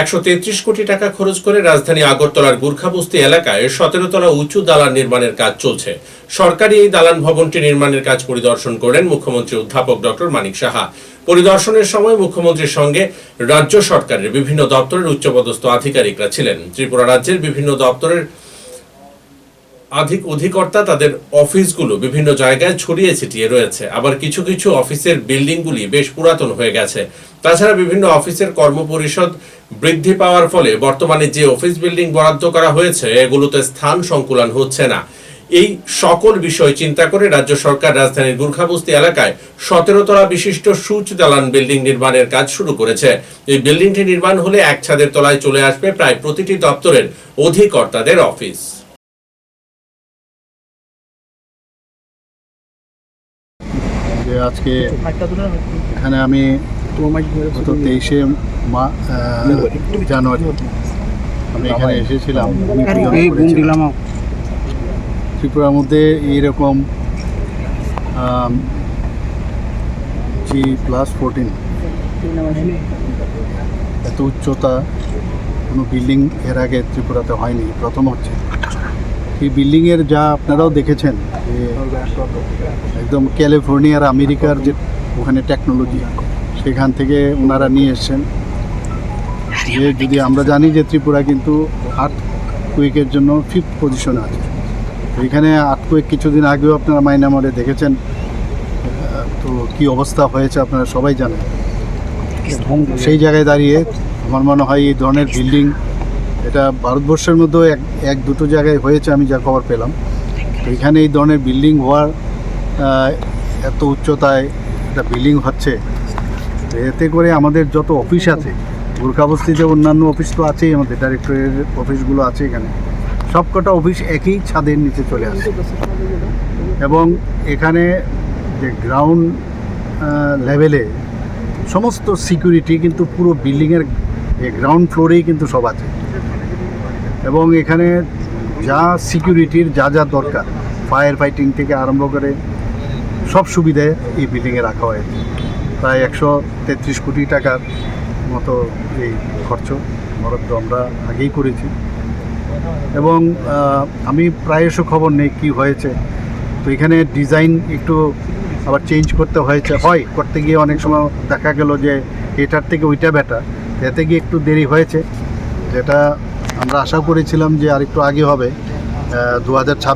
একশো তেত্রিশ কোটি টাকা খরচ করে রাজধানী আগরতলার গুর্খাবস্তি এলাকায় সতেরো তলা উঁচু দালান নির্মাণের কাজ চলছে। সরকারি এই দালান ভবনটি নির্মাণের কাজ পরিদর্শন করেন মুখ্যমন্ত্রী অধ্যাপক ডক্টর মানিক সাহা। পরিদর্শনের সময় মুখ্যমন্ত্রীর সঙ্গে রাজ্য সরকারের বিভিন্ন দপ্তরের উচ্চপদস্থ আধিকারিকরা ছিলেন। ত্রিপুরা রাজ্যের বিভিন্ন দপ্তরের আধিক অধিকর্তা তাদের অফিসগুলো বিভিন্ন জায়গায় ছড়িয়ে ছিটিয়ে রয়েছে। আবার কিছু কিছু অফিসের বিল্ডিংগুলি বেশ পুরাতন হয়ে গেছে। তাছাড়া বিভিন্ন অফিসের কর্মপরিষদ বৃদ্ধি পাওয়ার ফলে বর্তমানে যে অফিস বিল্ডিং বরাদ্দ করা হয়েছে, এগুলোতে স্থান সংকুলন হচ্ছে না। এই সকল বিষয় চিন্তা করে রাজ্য সরকার রাজধানীর গুর্খাবস্তি এলাকায় সতেরো তলা বিশিষ্ট সুচ দালান বিল্ডিং নির্মাণের কাজ শুরু করেছে। এই বিল্ডিংটি নির্মাণ হলে এক ছাদের তলায় চলে আসবে প্রায় প্রতিটি দপ্তরের অধিকর্তাদের অফিস। যে আজকে এখানে আমি গত তেইশে মা জানুয়ারি। আমি এখানে এসেছিলাম। ত্রিপুরার মধ্যে এইরকম জি প্লাস ফোরটিন এত উচ্চতা কোনো বিল্ডিং এর আগে ত্রিপুরাতে হয়নি। প্রথম হচ্ছে। এই বিল্ডিংয়ের যা আপনারাও দেখেছেন একদম ক্যালিফোর্নিয়ার আমেরিকার যে ওখানে টেকনোলজি সেখান থেকে ওনারা নিয়ে এসছেন। যে যদি আমরা জানি যে ত্রিপুরা কিন্তু আর্থ কুইকের জন্য ফিফথ পজিশনে আছে। এখানে আর্থ কুইক কিছুদিন আগেও আপনারা মাইনামারে দেখেছেন। তো কি অবস্থা হয়েছে আপনারা সবাই জানেন। সেই জায়গায় দাঁড়িয়ে আমার মনে হয় এই ধরনের বিল্ডিং এটা ভারতবর্ষের মধ্যেও এক এক, দুটো জায়গায় হয়েছে, আমি যা খবর পেলাম। তো এখানে এই ধরনের বিল্ডিং হওয়ার এত উচ্চতায় একটা বিল্ডিং হচ্ছে এতে করে আমাদের যত অফিস আছে গোর্খাবস্তিতে অন্যান্য অফিস তো আছেই, আমাদের ডাইরেক্টরের অফিসগুলো আছে এখানে। সবকটা অফিস একই ছাদের নিচে চলে আসে। এবং এখানে যে গ্রাউন্ড লেভেলে সমস্ত সিকিউরিটি কিন্তু পুরো বিল্ডিংয়ের গ্রাউন্ড ফ্লোরেই কিন্তু সব আছে। এবং এখানে যা সিকিউরিটির যা যা দরকার ফায়ার ফাইটিং থেকে আরম্ভ করে সব সুবিধে এই বিল্ডিংয়ে রাখা হয়েছে। প্রায় একশো তেত্রিশ কোটি টাকার মতো এই খরচ বরাদ্দ আমরা আগেই করেছি। এবং আমি প্রায়শ খবর নেই কি হয়েছে। তো এখানে ডিজাইন একটু আবার চেঞ্জ করতে হয়েছে। হয়, করতে গিয়ে অনেক সময় দেখা গেল যে এটার থেকে ওইটা বেটার এতে গিয়ে একটু দেরি হয়েছে। যেটা আমরা আশা করেছিলাম যে আরেকটু আগে হবে দু হাজার